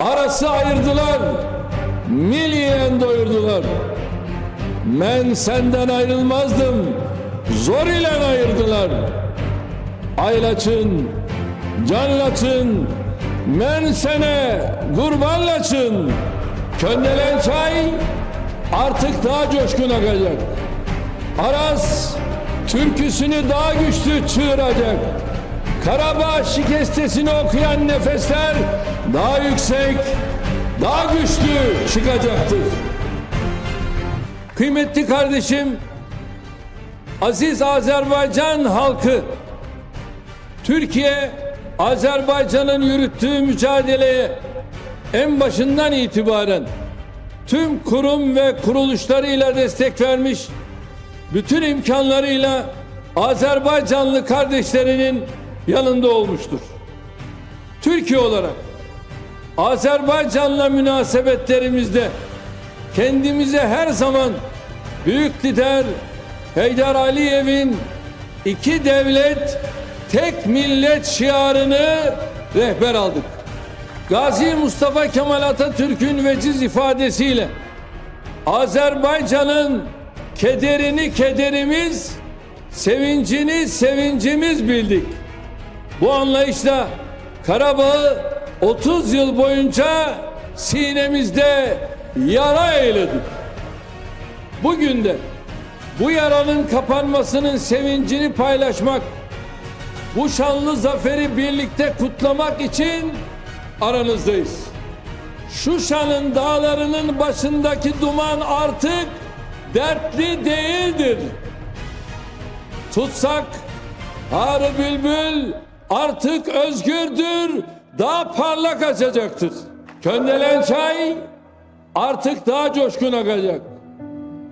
Arası ayırdılar, milliyen doyurdular. Ben senden ayrılmazdım, zor ile ayırdılar. Aylaçın, canlaçın, men sene kurbanlaçın. Köndelen çay artık daha coşkun akacak. Aras türküsünü daha güçlü çığıracak. Karabağ şikestesini okuyan nefesler daha yüksek, daha güçlü çıkacaktır. Kıymetli kardeşim, aziz Azerbaycan halkı, Türkiye, Azerbaycan'ın yürüttüğü mücadeleye en başından itibaren tüm kurum ve kuruluşlarıyla destek vermiş, bütün imkanlarıyla Azerbaycanlı kardeşlerinin yanında olmuştur. Türkiye olarak Azerbaycan'la münasebetlerimizde kendimize her zaman büyük lider Heydar Aliyev'in iki devlet tek millet şiarını rehber aldık. Gazi Mustafa Kemal Atatürk'ün veciz ifadesiyle Azerbaycan'ın kederini kederimiz, sevincini sevincimiz bildik. Bu anlayışla Karabağ'ı 30 yıl boyunca sinemizde yara eyledik. Bugün de bu yaranın kapanmasının sevincini paylaşmak, bu şanlı zaferi birlikte kutlamak için aranızdayız. Şu şanın dağlarının başındaki duman artık dertli değildir. Tutsak Harı Bülbül artık özgürdür, daha parlak açacaktır. Köndelen çay artık daha coşkun akacak.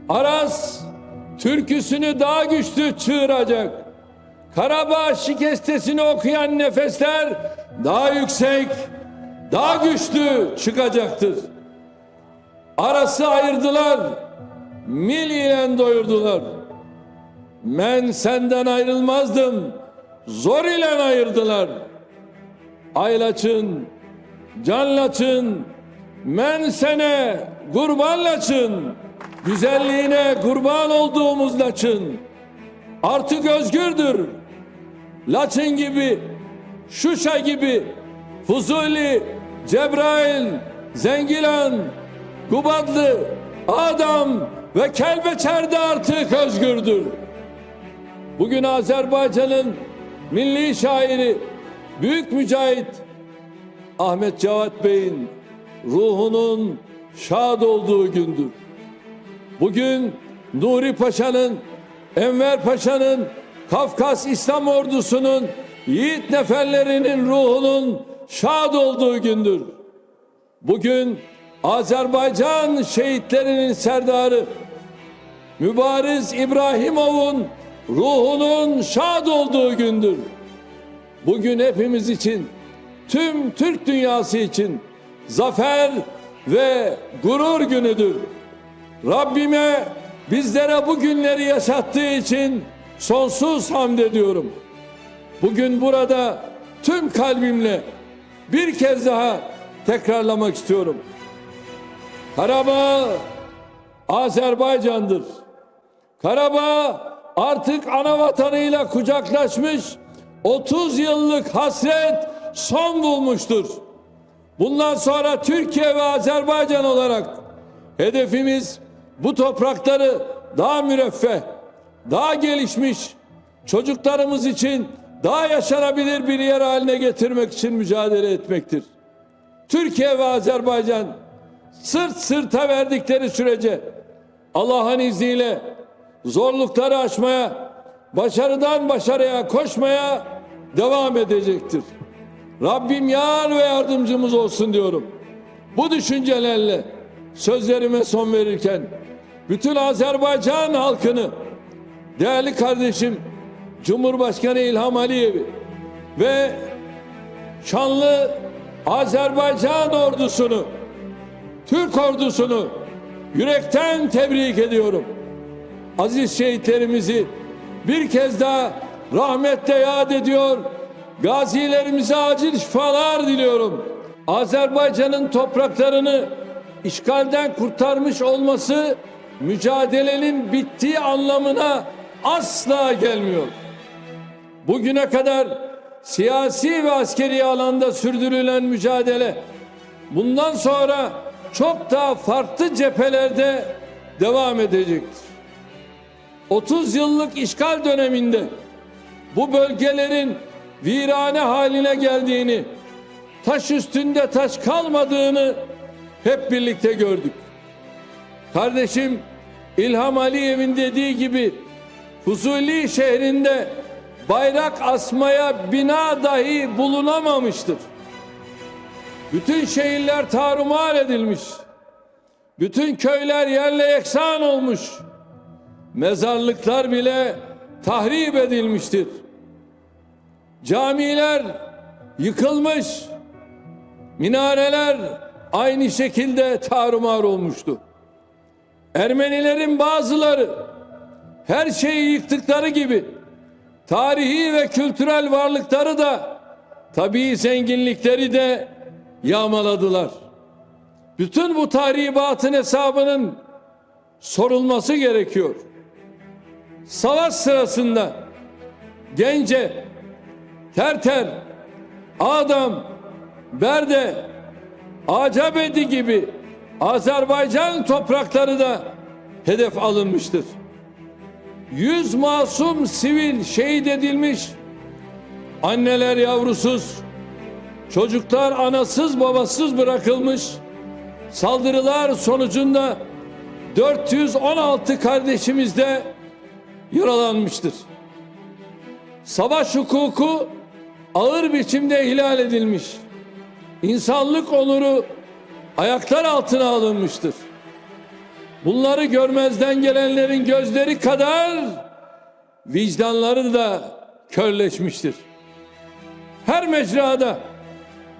Aras türküsünü daha güçlü çığıracak. Karabağ şikestesini okuyan nefesler daha yüksek, daha güçlü çıkacaktır. Arası ayırdılar, milliyen doyurdular. Ben senden ayrılmazdım, zor ile ayırdılar. Aylaçın, canlaçın, men sene kurbanlaçın. Güzelliğine kurban olduğumuz laçın. Artık özgürdür. Laçın gibi, Şuşa gibi, Fuzuli, Cebrail, Zengilan, Kubadlı, Adam ve Kelbeçer'de artık özgürdür. Bugün Azerbaycan'ın milli şairi, büyük mücahit Ahmet Cevat Bey'in ruhunun şad olduğu gündür. Bugün Nuri Paşa'nın, Enver Paşa'nın, Kafkas İslam ordusunun, yiğit neferlerinin ruhunun şad olduğu gündür. Bugün Azerbaycan şehitlerinin serdarı Mübariz İbrahimov'un ruhunun şad olduğu gündür. Bugün hepimiz için, tüm Türk dünyası için zafer ve gurur günüdür. Rabbime bizlere bu günleri yaşattığı için sonsuz hamd ediyorum. Bugün burada tüm kalbimle bir kez daha tekrarlamak istiyorum. Karabağ Azerbaycan'dır. Karabağ artık ana vatanıyla kucaklaşmış 30 yıllık hasret son bulmuştur. Bundan sonra Türkiye ve Azerbaycan olarak hedefimiz bu toprakları daha müreffeh, daha gelişmiş, çocuklarımız için daha yaşanabilir bir yer haline getirmek için mücadele etmektir. Türkiye ve Azerbaycan sırt sırta verdikleri sürece Allah'ın izniyle zorlukları aşmaya, başarıdan başarıya koşmaya devam edecektir. Rabbim yar ve yardımcımız olsun diyorum. Bu düşüncelerle sözlerime son verirken bütün Azerbaycan halkını değerli kardeşim Cumhurbaşkanı İlham Aliyev'i ve şanlı Azerbaycan ordusunu Türk ordusunu yürekten tebrik ediyorum. Aziz şehitlerimizi bir kez daha rahmetle yad ediyor. Gazilerimize acil şifalar diliyorum. Azerbaycan'ın topraklarını işgalden kurtarmış olması mücadelenin bittiği anlamına asla gelmiyor. Bugüne kadar siyasi ve askeri alanda sürdürülen mücadele bundan sonra çok daha farklı cephelerde devam edecektir. 30 yıllık işgal döneminde bu bölgelerin virane haline geldiğini, taş üstünde taş kalmadığını hep birlikte gördük. Kardeşim İlham Aliyev'in dediği gibi Fuzuli şehrinde bayrak asmaya bina dahi bulunamamıştır. Bütün şehirler tarumar edilmiş. Bütün köyler yerle yeksan olmuş. Mezarlıklar bile tahrip edilmiştir. Camiler yıkılmış. Minareler aynı şekilde tarumar olmuştu. Ermenilerin bazıları her şeyi yıktıkları gibi tarihi ve kültürel varlıkları da tabii zenginlikleri de yağmaladılar. Bütün bu tahribatın hesabının sorulması gerekiyor. Savaş sırasında Gence, Terter, Adam, Berde, Acabedi gibi Azerbaycan toprakları da hedef alınmıştır. Yüz masum sivil şehit edilmiş, anneler yavrusuz, çocuklar anasız babasız bırakılmış, saldırılar sonucunda 416 kardeşimiz de yaralanmıştır. Savaş hukuku ağır biçimde ihlal edilmiş. İnsanlık onuru ayaklar altına alınmıştır. Bunları görmezden gelenlerin gözleri kadar vicdanları da körleşmiştir. Her mecrada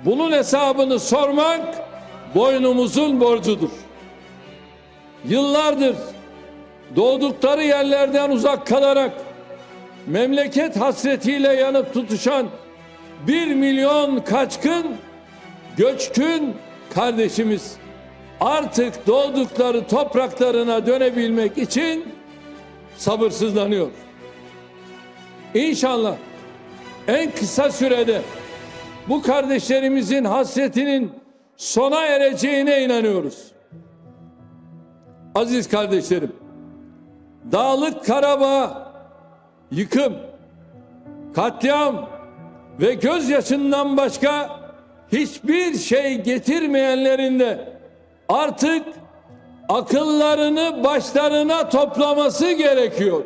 bunun hesabını sormak boynumuzun borcudur. Yıllardır doğdukları yerlerden uzak kalarak memleket hasretiyle yanıp tutuşan bir milyon kaçkın göçkün kardeşimiz artık doğdukları topraklarına dönebilmek için sabırsızlanıyor. İnşallah en kısa sürede bu kardeşlerimizin hasretinin sona ereceğine inanıyoruz. Aziz kardeşlerim, Dağlık Karabağ yıkım, katliam ve gözyaşından başka hiçbir şey getirmeyenlerin de artık akıllarını başlarına toplaması gerekiyor.